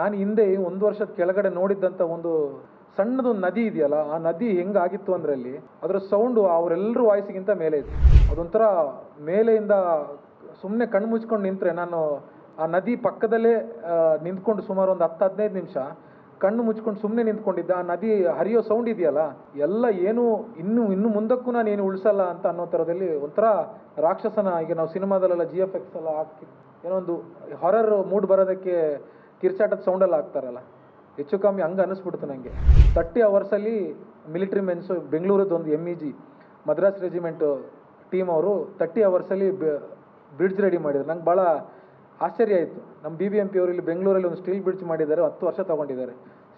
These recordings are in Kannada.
ನಾನು ಹಿಂದೆ ಒಂದು ವರ್ಷದ ಕೆಳಗಡೆ ನೋಡಿದ್ದಂಥ ಒಂದು ಸಣ್ಣದೊಂದು ನದಿ ಇದೆಯಲ್ಲ, ಆ ನದಿ ಹೆಂಗಾಗಿತ್ತು ಅಂದ್ರೆ ಅಲ್ಲಿ ಅದರ ಸೌಂಡು ಅವರೆಲ್ಲರೂ ವಾಯ್ಸಿಗಿಂತ ಮೇಲೆ ಇತ್ತು. ಅದೊಂಥರ ಮೇಲೆಯಿಂದ ಸುಮ್ಮನೆ ಕಣ್ಣು ಮುಚ್ಕೊಂಡು ನಿಂತರೆ ನಾನು ಆ ನದಿ ಪಕ್ಕದಲ್ಲೇ ನಿಂತ್ಕೊಂಡು ಸುಮಾರು ಒಂದು ಹತ್ತು, ಹದಿನೈದು ನಿಮಿಷ ಕಣ್ಣು ಮುಚ್ಕೊಂಡು ಸುಮ್ಮನೆ ನಿಂತ್ಕೊಂಡಿದ್ದೆ. ಆ ನದಿ ಹರಿಯೋ ಸೌಂಡ್ ಇದೆಯಲ್ಲ, ಎಲ್ಲ ಏನು ಇನ್ನು ಇನ್ನು ಮುಂದಕ್ಕೂ ನಾನು ಏನು ಉಳಿಸಲ್ಲ ಅಂತ ಅನ್ನೋ ಥರದಲ್ಲಿ ಒಂಥರ ರಾಕ್ಷಸನ, ಈಗ ನಾವು ಸಿನಿಮಾದಲ್ಲೆಲ್ಲ ಜಿ ಎಫ್ ಎಕ್ಸ್ ಎಲ್ಲ ಹಾಕಿ ಏನೋ ಒಂದು ಹೊರರ್ ಮೂಡ್ ಬರೋದಕ್ಕೆ ಕಿರ್ಚಾಟದ ಸೌಂಡಲ್ಲಿ ಹಾಕ್ತಾರಲ್ಲ. ಹೆಚ್ಚು ಕಮ್ಮಿ ಹಂಗೆ ಅನ್ನಿಸ್ಬಿಡ್ತು ನನಗೆ ತರ್ಟಿ ಅವರ್ಸಲ್ಲಿ ಮಿಲಿಟ್ರಿ ಮೆನ್ಸು ಬೆಂಗಳೂರದ ಒಂದು M E G Madras regiment team ಅವರು ತರ್ಟಿ ಅವರ್ಸಲ್ಲಿ ಬ್ರಿಡ್ಜ್ ರೆಡಿ ಮಾಡಿದ್ರು. ನಂಗೆ ಭಾಳ ಆಶ್ಚರ್ಯ ಆಯಿತು. ನಮ್ಮ ಬಿ ಬಿ ಎಂ ಪಿ ಅವರು ಇಲ್ಲಿ ಬೆಂಗಳೂರಲ್ಲಿ ಒಂದು ಸ್ಟೀಲ್ ಬ್ರಿಡ್ಜ್ ಮಾಡಿದ್ದಾರೆ, ಹತ್ತು ವರ್ಷ ತಗೊಂಡಿದ್ದಾರೆ.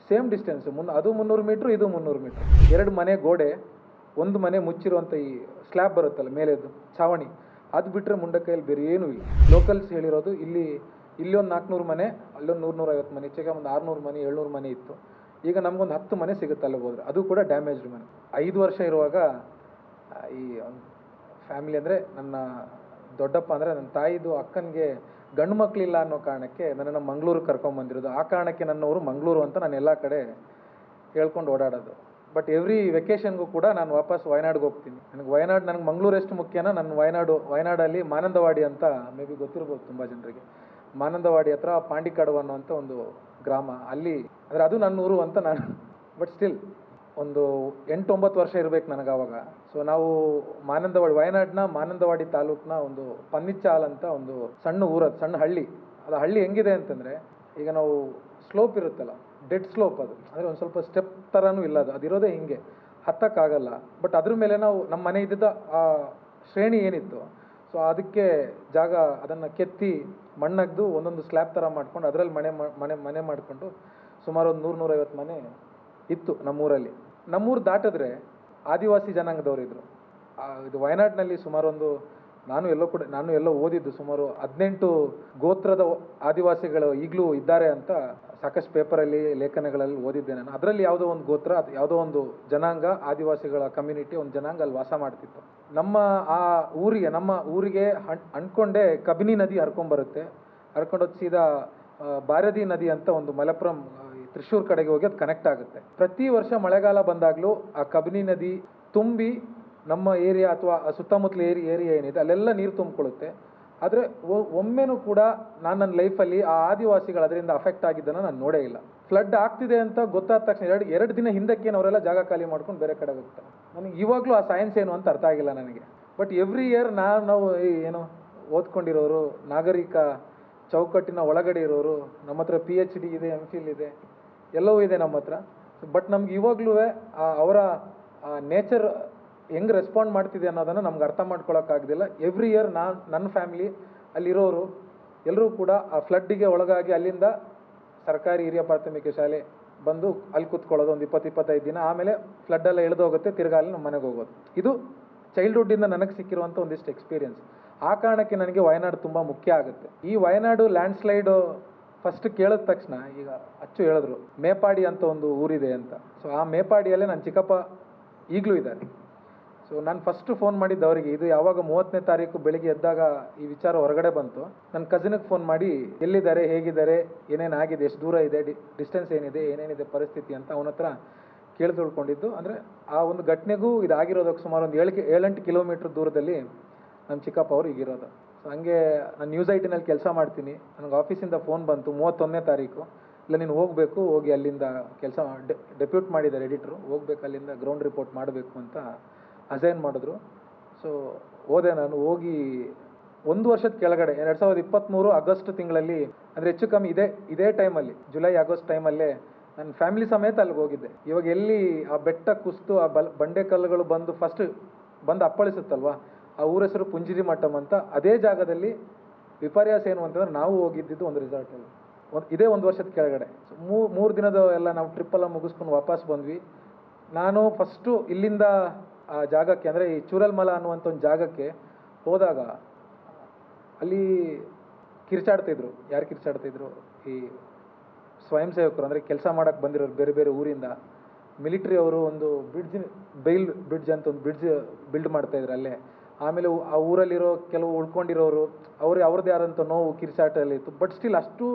ಸೇಮ್ ಡಿಸ್ಟೆನ್ಸ್ ಮುನ್ನ, ಅದು ಮುನ್ನೂರು ಮೀಟ್ರ್ ಇದು ಮುನ್ನೂರು ಮೀಟ್ರ್ ಎರಡು ಮನೆ ಗೋಡೆ, ಒಂದು ಮನೆ ಮುಚ್ಚಿರುವಂಥ ಈ ಸ್ಲ್ಯಾಬ್ ಬರುತ್ತಲ್ಲ ಮೇಲೆದು ಛಾವಣಿ. ಅದು ಬಿಟ್ಟರೆ ಮುಂಡಕೈಯಲ್ಲಿ ಬೇರೆ ಏನೂ ಇಲ್ಲ. ಲೋಕಲ್ಸ್ ಹೇಳಿರೋದು ಇಲ್ಲಿ ಇಲ್ಲಿ ಒಂದು ನಾಲ್ಕುನೂರು ಮನೆ, ಅಲ್ಲೊಂದು ನೂರು ನೂರೈವತ್ತು ಮನೆ ಹೆಚ್ಚಿಗೆ ಒಂದು ಆರುನೂರು ಮನೆ, ಏಳ್ನೂರು ಮನೆ ಇತ್ತು. ಈಗ ನಮಗೊಂದು ಹತ್ತು ಮನೆ ಸಿಗುತ್ತೆ ಅಲ್ಲಿಗೆ ಹೋದ್ರೆ. ಅದು ಕೂಡ ಡ್ಯಾಮೇಜ್ಡ್ ಮನೆ. ಐದು ವರ್ಷ ಇರುವಾಗ ಈ ಫ್ಯಾಮಿಲಿ ಅಂದರೆ ನನ್ನ ದೊಡ್ಡಪ್ಪ ಅಂದರೆ ನನ್ನ ತಾಯಿದು ಅಕ್ಕನಿಗೆ ಗಂಡು ಮಕ್ಕಳಿಲ್ಲ ಅನ್ನೋ ಕಾರಣಕ್ಕೆ ನನ್ನನ್ನು ಮಂಗಳೂರಿಗೆ ಕರ್ಕೊಂಬಂದಿರೋದು ಆ ಕಾರಣಕ್ಕೆ ನನ್ನವರು ಮಂಗಳೂರು ಅಂತ ನಾನು ಎಲ್ಲ ಕಡೆ ಹೇಳ್ಕೊಂಡು ಓಡಾಡೋದು. ಬಟ್ ಎವ್ರಿ ವೆಕೇಷನ್ಗೂ ಕೂಡ ನಾನು ವಾಪಸ್ ವಯನಾಡ್ಗೆ ಹೋಗ್ತೀನಿ. ನನಗೆ ವಯನಾಡ್, ನನಗೆ ಮಂಗಳೂರು ಎಷ್ಟು ಮುಖ್ಯನೋ ನನ್ನ ವಯನಾಡು, ವಯನಾಡಲ್ಲಿ ಮಾನಂದವಾಡಿ ಅಂತ ಮೇ ಬಿ ಗೊತ್ತಿರ್ಬೋದು ತುಂಬ ಜನರಿಗೆ. ಮಾನಂದವಾಡಿ ಹತ್ರ ಪಾಂಡಿಕಾಡು ಅನ್ನುವಂಥ ಒಂದು ಗ್ರಾಮ. ಅಲ್ಲಿ ಅಂದರೆ ಅದು ನನ್ನ ಊರು ಅಂತ ನಾನು ಬಟ್ ಸ್ಟಿಲ್ ಒಂದು ಎಂಟು ಒಂಬತ್ತು ವರ್ಷ ಇರಬೇಕು ನನಗೆ ಅವಾಗ ಸೊ ನಾವು ಮಾನಂದವಾಡಿ, ವಯನಾಡ್ನ ಮಾನಂದವಾಡಿ ತಾಲೂಕಿನ ಒಂದು ಪನ್ನಿಚ್ಚಾಲ್ ಅಂತ ಒಂದು ಸಣ್ಣ ಊರದು ಸಣ್ಣ ಹಳ್ಳಿ. ಅದು ಹಳ್ಳಿ ಹೆಂಗಿದೆ ಅಂತಂದರೆ ಈಗ ನಾವು ಸ್ಲೋಪ್ ಇರುತ್ತಲ್ಲ ಡೆಡ್ ಸ್ಲೋಪ್ ಅದು. ಅಂದರೆ ಒಂದು ಸ್ವಲ್ಪ ಸ್ಟೆಪ್ ಥರನೂ ಇಲ್ಲ ಅದು. ಅದಿರೋದೇ ಹಿಂಗೆ. ಹತ್ತಕ್ಕಾಗಲ್ಲ. ಬಟ್ ಅದ್ರ ಮೇಲೆ ನಾವು ನಮ್ಮ ಮನೆ ಇದ್ದಿದ್ದ ಆ ಶ್ರೇಣಿ ಏನಿತ್ತು ಸೊ ಅದಕ್ಕೆ ಜಾಗ ಅದನ್ನು ಕೆತ್ತಿ ಮಣ್ಣಗ್ದು ಒಂದೊಂದು ಸ್ಲ್ಯಾಬ್ ಥರ ಮಾಡ್ಕೊಂಡು ಅದರಲ್ಲಿ ಮನೆ ಮನೆ ಮನೆ ಮಾಡಿಕೊಂಡು ಸುಮಾರು ಒಂದು ನೂರು ನೂರೈವತ್ತು ಮನೆ ಇತ್ತು ನಮ್ಮೂರಲ್ಲಿ. ನಮ್ಮೂರು ದಾಟಿದ್ರೆ ಆದಿವಾಸಿ ಜನಾಂಗದವರಿದ್ರು ಆ, ಇದು ವಯನಾಡಿನಲ್ಲಿ ಸುಮಾರು ಒಂದು ನಾನು ಎಲ್ಲೋ ಕೂಡ, ನಾನು ಎಲ್ಲೋ ಓದಿದ್ದು ಸುಮಾರು ಹದಿನೆಂಟು ಗೋತ್ರದ ಆದಿವಾಸಿಗಳು ಈಗಲೂ ಇದ್ದಾರೆ ಅಂತ ಸಾಕಷ್ಟು ಪೇಪರಲ್ಲಿ, ಲೇಖನಗಳಲ್ಲಿ ಓದಿದ್ದೆ ನಾನು. ಅದರಲ್ಲಿ ಯಾವುದೋ ಒಂದು ಗೋತ್ರ ಯಾವುದೋ ಒಂದು ಜನಾಂಗ, ಆದಿವಾಸಿಗಳ ಕಮ್ಯುನಿಟಿ ಒಂದು ಜನಾಂಗ ಅಲ್ಲಿ ವಾಸ ಮಾಡ್ತಿತ್ತು. ನಮ್ಮ ಆ ಊರಿಗೆ, ನಮ್ಮ ಊರಿಗೆ ಹಣ್ ಅಂದ್ಕೊಂಡೇ ಕಬಿನಿ ನದಿ ಹರ್ಕೊಂಬರುತ್ತೆ ಹರ್ಕೊಂಡೋಗಿ ಸೀದಾ ಭಾರದಿ ನದಿ ಅಂತ ಒಂದು ಮಲಪುರಂ ತ್ರಿಶೂರ್ ಕಡೆಗೆ ಹೋಗಿ ಅದು ಕನೆಕ್ಟ್ ಆಗುತ್ತೆ. ಪ್ರತಿ ವರ್ಷ ಮಳೆಗಾಲ ಬಂದಾಗಲೂ ಆ ಕಬಿನಿ ನದಿ ತುಂಬಿ ನಮ್ಮ ಏರಿಯಾ ಅಥವಾ ಸುತ್ತಮುತ್ತಲ ಏರಿ, ಏರಿಯಾ ಏನಿದೆ, ಅಲ್ಲೆಲ್ಲ ನೀರು ತುಂಬಿಕೊಳ್ಳುತ್ತೆ. ಆದರೆ ಒಮ್ಮೆನೂ ಕೂಡ ನಾನು ನನ್ನ ಲೈಫಲ್ಲಿ ಆ ಆದಿವಾಸಿಗಳು ಅದರಿಂದ ಅಫೆಕ್ಟ್ ಆಗಿದ್ದನ್ನು ನಾನು ನೋಡೇ ಇಲ್ಲ. ಫ್ಲಡ್ ಆಗ್ತಿದೆ ಅಂತ ಗೊತ್ತಾದ ತಕ್ಷಣ ಎರಡು ಎರಡು ದಿನ ಹಿಂದಕ್ಕೆ ಅವರೆಲ್ಲ ಜಾಗ ಖಾಲಿ ಮಾಡ್ಕೊಂಡು ಬೇರೆ ಕಡೆ ಹೋಗ್ತಾರೆ ನನಗೆ ಇವಾಗಲೂ ಆ ಸೈನ್ಸ್ ಏನು ಅಂತ ಅರ್ಥ ಆಗಿಲ್ಲ ನನಗೆ. ಬಟ್ ಎವ್ರಿ ಇಯರ್ ನಾನು ನಾವು ಏನು ಓದ್ಕೊಂಡಿರೋರು, ನಾಗರಿಕ ಚೌಕಟ್ಟಿನ ಒಳಗಡೆ ಇರೋರು, ನಮ್ಮ ಹತ್ರ ಪಿ ಎಚ್ ಡಿ ಇದೆ ಎಂ ಫಿಲ್ ಇದೆ, ಎಲ್ಲವೂ ಇದೆ ನಮ್ಮ ಹತ್ರ. ಬಟ್ ನಮ್ಗೆ ಇವಾಗಲೂ ಅವರ ನೇಚರ್ ಹೆಂಗೆ ರೆಸ್ಪಾಂಡ್ ಮಾಡ್ತಿದೆ ಅನ್ನೋದನ್ನು ನಮ್ಗೆ ಅರ್ಥ ಮಾಡ್ಕೊಳಕ್ಕಾಗೋದಿಲ್ಲ ಎವ್ರಿ ಇಯರ್ ನಾನು ನನ್ನ ಫ್ಯಾಮಿಲಿ ಅಲ್ಲಿರೋರು ಎಲ್ಲರೂ ಕೂಡ ಆ ಫ್ಲಡ್ಡಿಗೆ ಒಳಗಾಗಿ ಅಲ್ಲಿಂದ ಸರ್ಕಾರಿ ಹಿರಿಯ ಪ್ರಾಥಮಿಕ ಶಾಲೆ ಬಂದು ಅಲ್ಲಿ ಕೂತ್ಕೊಳ್ಳೋದು ಒಂದು ಇಪ್ಪತ್ತು, ಇಪ್ಪತ್ತೈದು ದಿನ. ಆಮೇಲೆ ಫ್ಲಡ್ ಎಲ್ಲ ಇಳಿದು ಹೋಗುತ್ತೆ ತಿರ್ಗಾ ಅಲ್ಲಿ ನಮ್ಮ ಮನೆಗೆ ಹೋಗೋದು. ಇದು ಚೈಲ್ಡ್ಹುಡ್ಡಿಂದ ನನಗೆ ಸಿಕ್ಕಿರುವಂಥ ಒಂದಿಷ್ಟು ಎಕ್ಸ್ಪೀರಿಯನ್ಸ್ ಆ ಕಾರಣಕ್ಕೆ ನನಗೆ ವಯನಾಡು ತುಂಬ ಮುಖ್ಯ ಆಗುತ್ತೆ. ಈ ವಯನಾಡು ಲ್ಯಾಂಡ್ ಸ್ಲೈಡ್ ಫಸ್ಟ್ ಕೇಳಿದ ತಕ್ಷಣ, ಈಗ ಅಚ್ಚು ಹೇಳಿದ್ರು, ಮೇಪಾಡಿ ಅಂತ ಒಂದು ಊರಿದೆ ಅಂತ. ಸೊ ಆ ಮೇಪಾಡಿಯಲ್ಲೇ ನನ್ನ ಚಿಕ್ಕಪ್ಪ ಈಗಲೂ ಇದ್ದಾರೆ. ಸೊ ನಾನು ಫಸ್ಟ್ ಫೋನ್ ಮಾಡಿದ್ದು ಅವರಿಗೆ. ಇದು ಯಾವಾಗ ಮೂವತ್ತನೇ ತಾರೀಕು ಬೆಳಿಗ್ಗೆ ಎದ್ದಾಗ ಈ ವಿಚಾರ ಹೊರಗಡೆ ಬಂತು. ನನ್ನ ಕಸಿನಿಗೆ ಫೋನ್ ಮಾಡಿ, ಎಲ್ಲಿದ್ದಾರೆ, ಹೇಗಿದ್ದಾರೆ, ಏನೇನು ಆಗಿದೆ, ಎಷ್ಟು ದೂರ ಇದೆ ಡಿಸ್ಟೆನ್ಸ್ ಏನಿದೆ, ಏನೇನಿದೆ ಪರಿಸ್ಥಿತಿ ಅಂತ ಅವನ ಹತ್ರ ಕೇಳಿ ತಿಳ್ಕೊಂಡಿದ್ದು ಅಂದರೆ ಆ ಒಂದು ಘಟನೆಗೂ ಇದಾಗಿರೋದಕ್ಕೆ ಸುಮಾರು ಒಂದು ಏಳು, ಏಳೆಂಟು ಕಿಲೋಮೀಟ್ರ್ ದೂರದಲ್ಲಿ ನಮ್ಮ ಚಿಕ್ಕಪ್ಪ ಅವರು ಈಗಿರೋದು. ಸೊ ಹಂಗೆ ನಾನು ನ್ಯೂಸ್ ಐಟಿನಲ್ಲಿ ಕೆಲಸ ಮಾಡ್ತೀನಿ. ನನಗೆ ಆಫೀಸಿಂದ ಫೋನ್ ಬಂತು ಮೂವತ್ತೊಂದನೇ ತಾರೀಕು. ಇಲ್ಲ, ನೀನು ಹೋಗಬೇಕು, ಹೋಗಿ ಅಲ್ಲಿಂದ ಕೆಲಸ ಡೆಪ್ಯೂಟ್ ಮಾಡಿದ್ದಾರೆ ಎಡಿಟ್ರು ಹೋಗ್ಬೇಕು, ಅಲ್ಲಿಂದ ಗ್ರೌಂಡ್ ರಿಪೋರ್ಟ್ ಮಾಡಬೇಕು ಅಂತ ಅಸೈನ್ ಮಾಡಿದ್ರು. ಸೊ ಹೋದೆ ನಾನು ಹೋಗಿ ಒಂದು ವರ್ಷದ ಕೆಳಗಡೆ, ಎರಡು ಸಾವಿರದ ಇಪ್ಪತ್ತ್ಮೂರು ಆಗಸ್ಟ್ ತಿಂಗಳಲ್ಲಿ, ಅಂದರೆ ಹೆಚ್ಚು ಕಮ್ಮಿ ಇದೇ ಇದೇ ಟೈಮಲ್ಲಿ ಜುಲೈ ಆಗಸ್ಟ್ ಟೈಮಲ್ಲೇ ನನ್ನ ಫ್ಯಾಮಿಲಿ ಸಮೇತ ಅಲ್ಲಿಗೆ ಹೋಗಿದ್ದೆ. ಇವಾಗ ಎಲ್ಲಿ ಆ ಬೆಟ್ಟ ಕುಸ್ತು, ಆ ಬಲ್, ಬಂಡೆ ಕಲ್ಲುಗಳು ಬಂದು ಫಸ್ಟ್ ಬಂದು ಅಪ್ಪಳಿಸುತ್ತಲ್ವ, ಆ ಊರ ಹೆಸರು ಪುಂಜಿರಿ ಮಠಮ್ ಅಂತ ಅದೇ ಜಾಗದಲ್ಲಿ ವಿಪರ್ಯಾಸ ಏನು ಅಂತಂದ್ರೆ ನಾವು ಹೋಗಿದ್ದಿದ್ದು ಒಂದು ರಿಸಾರ್ಟಲ್ಲಿ ಒಂದು, ಇದೇ ಒಂದು ವರ್ಷದ ಕೆಳಗಡೆ. ಮೂರು ದಿನದ ಎಲ್ಲ ನಾವು ಟ್ರಿಪ್ಪೆಲ್ಲ ಮುಗಿಸ್ಕೊಂಡು ವಾಪಸ್ ಬಂದ್ವಿ. ನಾನು ಫಸ್ಟು ಇಲ್ಲಿಂದ ಆ ಜಾಗಕ್ಕೆ ಅಂದರೆ ಈ ಚೂರಲ್ಮಲ ಅನ್ನುವಂಥ ಒಂದು ಜಾಗಕ್ಕೆ ಹೋದಾಗ ಅಲ್ಲಿ ಕಿರ್ಚಾಡ್ತಿದ್ರು. ಯಾರು ಕಿರ್ಚಾಡ್ತಿದ್ರು? ಈ ಸ್ವಯಂ ಸೇವಕರು. ಅಂದರೆ ಕೆಲಸ ಮಾಡಕ್ಕೆ ಬಂದಿರೋರು ಬೇರೆ ಬೇರೆ ಊರಿಂದ. ಮಿಲಿಟ್ರಿ ಅವರು ಒಂದು ಬ್ರಿಡ್ಜ್, ಬೈಲ್ ಬ್ರಿಡ್ಜ್ ಅಂತ ಒಂದು ಬ್ರಿಡ್ಜ್ ಬಿಲ್ಡ್ ಮಾಡ್ತಾ ಇದ್ರು ಅಲ್ಲೇ. ಆಮೇಲೆ ಆ ಊರಲ್ಲಿರೋ ಕೆಲವು ಉಳ್ಕೊಂಡಿರೋರು, ಅವ್ರು ಅವ್ರದ್ದೇ ಆದಂಥ ನೋವು ಕಿರ್ಚಾಟ ಇತ್ತು. ಬಟ್ ಸ್ಟಿಲ್ ಅಷ್ಟು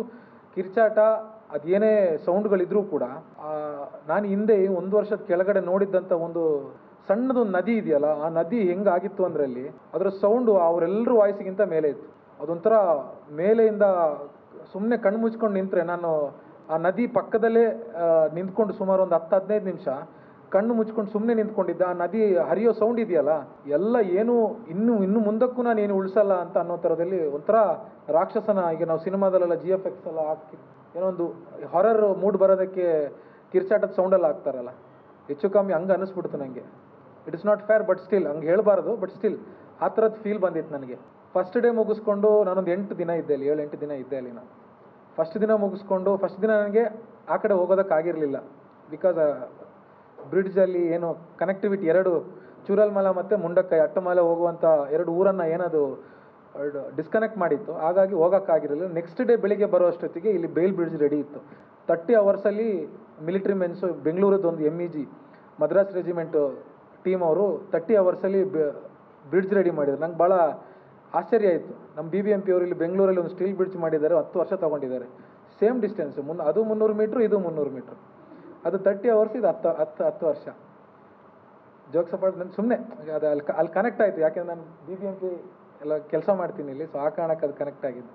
ಕಿರ್ಚಾಟ, ಅದೇನೇ ಸೌಂಡ್ಗಳಿದ್ರೂ ಕೂಡ ನಾನು ಹಿಂದೆ ಒಂದು ವರ್ಷದ ಕೆಳಗಡೆ ನೋಡಿದ್ದಂಥ ಒಂದು ಸಣ್ಣದೊಂದು ನದಿ ಇದೆಯಲ್ಲ, ಆ ನದಿ ಹೆಂಗಾಗಿತ್ತು ಅಂದ್ರೆ ಅಲ್ಲಿ ಅದರ ಸೌಂಡು ಅವರೆಲ್ಲರೂ ವಾಯ್ಸಿಗಿಂತ ಮೇಲೆ ಇತ್ತು. ಅದೊಂಥರ ಮೇಲೆಯಿಂದ ಸುಮ್ಮನೆ ಕಣ್ಣು ಮುಚ್ಕೊಂಡು ನಿಂತರೆ ನಾನು ಆ ನದಿ ಪಕ್ಕದಲ್ಲೇ ನಿಂತ್ಕೊಂಡು ಸುಮಾರು ಒಂದು ಹತ್ತು, ಹದಿನೈದು ನಿಮಿಷ ಕಣ್ಣು ಮುಚ್ಕೊಂಡು ಸುಮ್ಮನೆ ನಿಂತ್ಕೊಂಡಿದ್ದೆ. ಆ ನದಿ ಹರಿಯೋ ಸೌಂಡ್ ಇದೆಯಲ್ಲ, ಎಲ್ಲ ಏನು ಇನ್ನು ಇನ್ನು ಮುಂದಕ್ಕೂ ನಾನು ಏನು ಉಳಿಸಲ್ಲ ಅಂತ ಅನ್ನೋ ಥರದಲ್ಲಿ ಒಂಥರ ರಾಕ್ಷಸನ, ಈಗ ನಾವು ಸಿನಿಮಾದಲ್ಲೆಲ್ಲ ಜಿ ಎಫ್ ಎಕ್ಸ್ ಎಲ್ಲ ಹಾಕಿ, ಏನೋ ಒಂದು ಹೊರರ್ ಮೂಡ್ ಬರೋದಕ್ಕೆ ಕಿರ್ಚಾಟದ ಸೌಂಡೆಲ್ಲ ಹಾಕ್ತಾರಲ್ಲ. ಹೆಚ್ಚು ಕಮ್ಮಿ ಹಂಗೆ ಅನ್ನಿಸ್ಬಿಡ್ತು ನನಗೆ it is not fair but still ಹಂಗೆ ಹೇಳಬಾರ್ದು ಬಟ್ ಸ್ಟಿಲ್ ಆ ಥರದ್ದು ಫೀಲ್ ಬಂದಿತ್ತು ನನಗೆ. ಫಸ್ಟ್ ಡೇ ಮುಗಿಸ್ಕೊಂಡು ನಾನೊಂದು ಎಂಟು ದಿನ ಇದ್ದೆ ಅಲ್ಲಿ, ಏಳು ಎಂಟು ದಿನ ಇದ್ದೆ ಅಲ್ಲಿ ನಾನು. ಫಸ್ಟ್ ದಿನ ಮುಗಿಸ್ಕೊಂಡು ಫಸ್ಟ್ ದಿನ ನನಗೆ ಆ ಕಡೆ ಹೋಗೋದಕ್ಕಾಗಿರಲಿಲ್ಲ. ಬಿಕಾಸ್ ಬ್ರಿಡ್ಜಲ್ಲಿ ಏನು ಕನೆಕ್ಟಿವಿಟಿ ಎರಡು, ಚೂರಲ್ಮಲ ಮತ್ತು ಮುಂಡಕ್ಕೈ, ಅಟ್ಟಮಲ ಹೋಗುವಂಥ ಎರಡು ಊರನ್ನು ಏನದು ಡಿಸ್ಕನೆಕ್ಟ್ ಮಾಡಿತ್ತು. ಹಾಗಾಗಿ ಹೋಗೋಕ್ಕಾಗಿರಲಿಲ್ಲ. ನೆಕ್ಸ್ಟ್ ಡೇ ಬೆಳಿಗ್ಗೆ ಬರೋ ಅಷ್ಟೊತ್ತಿಗೆ ಇಲ್ಲಿ ಬೇಲ್ ಬ್ರಿಡ್ಜ್ ರೆಡಿ ಇತ್ತು. ತರ್ಟಿ ಅವರ್ಸಲ್ಲಿ ಮಿಲಿಟ್ರಿ ಮೆನ್ಸು ಬೆಂಗಳೂರದ್ದು ಒಂದು M E G Madras regiment team ಅವರು ತರ್ಟಿ ಅವರ್ಸಲ್ಲಿ ಬ್ರಿಡ್ಜ್ ರೆಡಿ ಮಾಡಿದ್ರು. ನಂಗೆ ಭಾಳ ಆಶ್ಚರ್ಯ ಆಯಿತು. ನಮ್ಮ ಬಿ ಬಿ ಎಂ ಪಿ ಅವರು ಇಲ್ಲಿ ಬೆಂಗಳೂರಲ್ಲಿ ಒಂದು ಸ್ಟೀಲ್ ಬ್ರಿಡ್ಜ್ ಮಾಡಿದ್ದಾರೆ, ಹತ್ತು ವರ್ಷ ತೊಗೊಂಡಿದ್ದಾರೆ. Same distance. ಮುನ್, ಅದು ಮುನ್ನೂರು ಮೀಟ್ರ್, ಇದು ಮುನ್ನೂರು ಮೀಟ್ರ್. ಅದು ತರ್ಟಿ ಅವರ್ಸ್, ಇದು ಹತ್ತು ಹತ್ತು ಹತ್ತು ವರ್ಷ. ಜೋಕ್ಸ್ ಅಪಾರ್ಟ್, ನಾನು ಸುಮ್ಮನೆ ಅದು ಅಲ್ಲಿ ಅಲ್ಲಿ ಕನೆಕ್ಟ್ ಆಯಿತು. ಯಾಕೆಂದ್ರೆ ನಾನು ಬಿ ಬಿ ಎಂ ಪಿ ಎಲ್ಲ ಕೆಲಸ ಮಾಡ್ತೀನಿ ಇಲ್ಲಿ ಸೊ ಆ ಕಾರಣಕ್ಕೆ ಅದು ಕನೆಕ್ಟ್ ಆಗಿದ್ದು.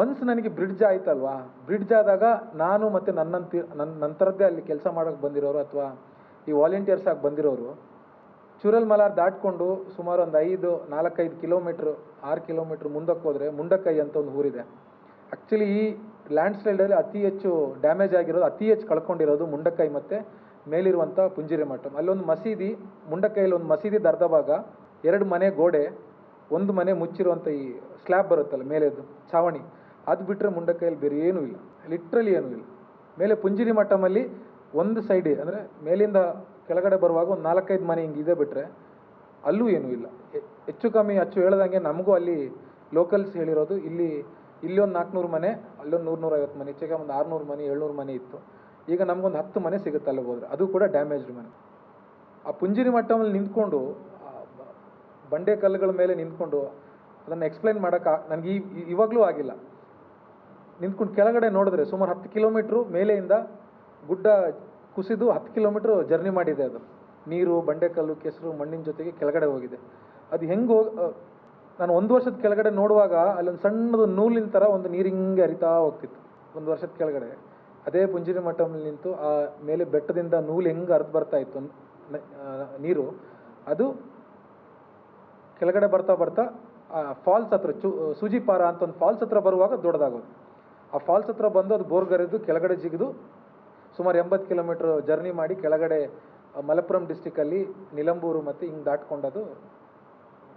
ಒನ್ಸ್ ನನಗೆ ಬ್ರಿಡ್ಜ್ ಆಯ್ತಲ್ವಾ? ಬ್ರಿಡ್ಜ್ ಆದಾಗ ನಾನು ಮತ್ತು ನನ್ನಂತಿ ನನ್ನ ನಂತರದ್ದೇ ಅಲ್ಲಿ ಕೆಲಸ ಮಾಡೋಕ್ಕೆ ಬಂದಿರೋರು ಅಥವಾ ಈ ವಾಲಂಟಿಯರ್ಸ್ ಆಗಿ ಬಂದಿರೋರು ಚೂರಲ್ ಮಲಾರ್ ದಾಟ್ಕೊಂಡು ಸುಮಾರು ಒಂದು ಐದು, ನಾಲ್ಕೈದು ಕಿಲೋಮೀಟ್ರ್, ಆರು ಕಿಲೋಮೀಟ್ರ್ ಮುಂದಕ್ಕೆ ಹೋದರೆ ಮುಂಡಕ್ಕೈ ಅಂತ ಒಂದು ಊರಿದೆ. ಆ್ಯಕ್ಚುಲಿ ಈ ಲ್ಯಾಂಡ್ ಸ್ಲೈಡಲ್ಲಿ ಅತಿ ಹೆಚ್ಚು ಡ್ಯಾಮೇಜ್ ಆಗಿರೋದು, ಅತಿ ಹೆಚ್ಚು ಕಳ್ಕೊಂಡಿರೋದು ಮುಂಡಕ್ಕೈ ಮತ್ತು ಮೇಲಿರುವಂಥ ಪುಂಜಿರಿ ಮಠ ಅಲ್ಲೊಂದು ಮಸೀದಿ ಮುಂಡಕ್ಕೈಯಲ್ಲಿ ಒಂದು ಮಸೀದಿ ಅರ್ಧ ಭಾಗ ಎರಡು ಮನೆ ಗೋಡೆ, ಒಂದು ಮನೆ ಮುಚ್ಚಿರುವಂಥ ಈ ಸ್ಲ್ಯಾಬ್ ಬರುತ್ತಲ್ಲ ಮೇಲೆದು ಛಾವಣಿ. ಅದು ಬಿಟ್ಟರೆ ಮುಂಡಕ್ಕೈಯಲ್ಲಿ ಬೇರೆ ಏನೂ ಇಲ್ಲ. ಲಿಟ್ರಲಿ ಏನೂ ಇಲ್ಲ. ಮೇಲೆ ಪುಂಜಿರಿ ಮಠಮಲ್ಲಿ ಒಂದು ಸೈಡ್ ಅಂದರೆ ಮೇಲಿಂದ ಕೆಳಗಡೆ ಬರುವಾಗ ಒಂದು ನಾಲ್ಕೈದು ಮನೆ ಹಿಂಗೆ ಇದೆ ಬಿಟ್ಟರೆ ಅಲ್ಲೂ ಏನೂ ಇಲ್ಲ. ಹೆಚ್ಚು ಕಮ್ಮಿ ಅಚ್ಚು ಹೇಳ್ದಂಗೆ ನಮಗೂ ಅಲ್ಲಿ ಲೋಕಲ್ಸ್ ಹೇಳಿರೋದು ಇಲ್ಲಿ ಇಲ್ಲಿ ಒಂದು ನಾಲ್ಕುನೂರು ಮನೆ ಅಲ್ಲೊಂದು ನೂರು ನೂರೈವತ್ತು ಮನೆ, ಹೆಚ್ಚಿಗೆ ಒಂದು ಆರುನೂರು ಮನೆ, ಏಳ್ನೂರು ಮನೆ ಇತ್ತು. ಈಗ ನಮಗೊಂದು ಹತ್ತು ಮನೆ ಸಿಗುತ್ತೆ ಅಲ್ಲಿ ಹೋದ್ರೆ. ಅದು ಕೂಡ ಡ್ಯಾಮೇಜ್ಡ್ ಮನೆ. ಆ ಪುಂಜಿರಿ ಮಟ್ಟಮಲ್ಲಿ ನಿಂತ್ಕೊಂಡು ಬಂಡೆ ಕಲ್ಲುಗಳ ಮೇಲೆ ನಿಂತ್ಕೊಂಡು ಅದನ್ನು ಎಕ್ಸ್ಪ್ಲೈನ್ ಮಾಡೋಕ್ಕೆ ನನಗೆ ಈ- ಇವಾಗಲೂ ಆಗಿಲ್ಲ. ನಿಂತ್ಕೊಂಡು ಕೆಳಗಡೆ ನೋಡಿದ್ರೆ ಸುಮಾರು ಹತ್ತು ಕಿಲೋಮೀಟ್ರು ಮೇಲೆಯಿಂದ ಗುಡ್ಡ ಕುಸಿದು ಹತ್ತು ಕಿಲೋಮೀಟ್ರ್ ಜರ್ನಿ ಮಾಡಿದೆ ಅದು. ನೀರು, ಬಂಡೆಕಲ್ಲು, ಕೆಸರು, ಮಣ್ಣಿನ ಜೊತೆಗೆ ಕೆಳಗಡೆ ಹೋಗಿದೆ. ಅದು ಹೆಂಗೆ ಹೋಗಿ ನಾನು ಒಂದು ವರ್ಷದ ಕೆಳಗಡೆ ನೋಡುವಾಗ ಅಲ್ಲೊಂದು ಸಣ್ಣದು ನೂಲಿನ ಥರ ಒಂದು ನೀರು ಹಿಂಗೆ ಹರಿತಾ ಹೋಗ್ತಿತ್ತು. ಒಂದು ವರ್ಷದ ಕೆಳಗಡೆ. ಅದೇ ಪುಂಜಿರಿ ಮಠದಲ್ಲಿ ನಿಂತು ಆ ಮೇಲೆ ಬೆಟ್ಟದಿಂದ ನೂಲು ಹೆಂಗೆ ಹರಿದು ಬರ್ತಾ ಇತ್ತು ನೀರು, ಅದು ಕೆಳಗಡೆ ಬರ್ತಾ ಬರ್ತಾ, ಆ, ಫಾಲ್ಸ್ ಹತ್ರ ಚು, ಸೂಜಿಪಾರ ಅಂತ ಒಂದು ಫಾಲ್ಸ್ ಹತ್ರ ಬರುವಾಗ ದೊಡ್ಡದಾಗೋದು. ಆ ಫಾಲ್ಸ್ ಹತ್ರ ಬಂದು ಅದು ಬೋರ್ಗರೆದು ಕೆಳಗಡೆ ಜಿಗಿದು ಸುಮಾರು ಎಂಬತ್ತು ಕಿಲೋಮೀಟ್ರ್ ಜರ್ನಿ ಮಾಡಿ ಕೆಳಗಡೆ ಮಲಪುರಂ ಡಿಸ್ಟಿಕಲ್ಲಿ ನಿಲಂಬೂರು ಮತ್ತು ಹಿಂಗೆ ದಾಟ್ಕೊಂಡದು